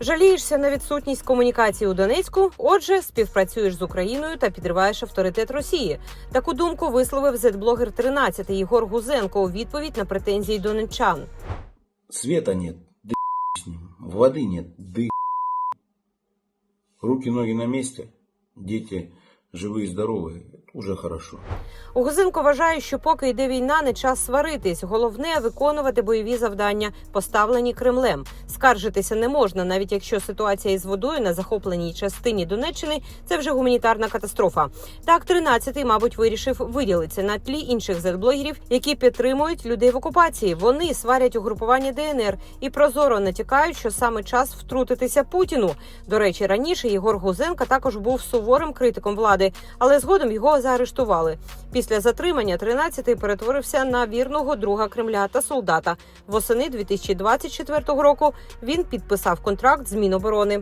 Жалієшся на відсутність комунікації у Донецьку. Отже, співпрацюєш з Україною та підриваєш авторитет Росії. Таку думку висловив зетблогер 13 Єгор Гузенко у відповідь на претензії донеччан. Света нет, да с ним. Воды нет, да Руки, ноги на месте, дети живые и здоровые. Уже хорошо. Угузенко вважає, що поки йде війна, не час сваритись. Головне виконувати бойові завдання, поставлені Кремлем. Скаржитися не можна, навіть якщо ситуація із водою на захопленій частині Донеччини це вже гуманітарна катастрофа. Так, 13-й, мабуть, вирішив виділитися на тлі інших зетблогерів, які підтримують людей в окупації. Вони сварять угрупування ДНР і прозоро натякають, що саме час втрутитися Путіну. До речі, раніше Єгор Гузенко також був суворим критиком влади, але згодом його заарештували. Після затримання 13-й перетворився на вірного друга Кремля та солдата. Восени 2024 року він підписав контракт з Міноборони.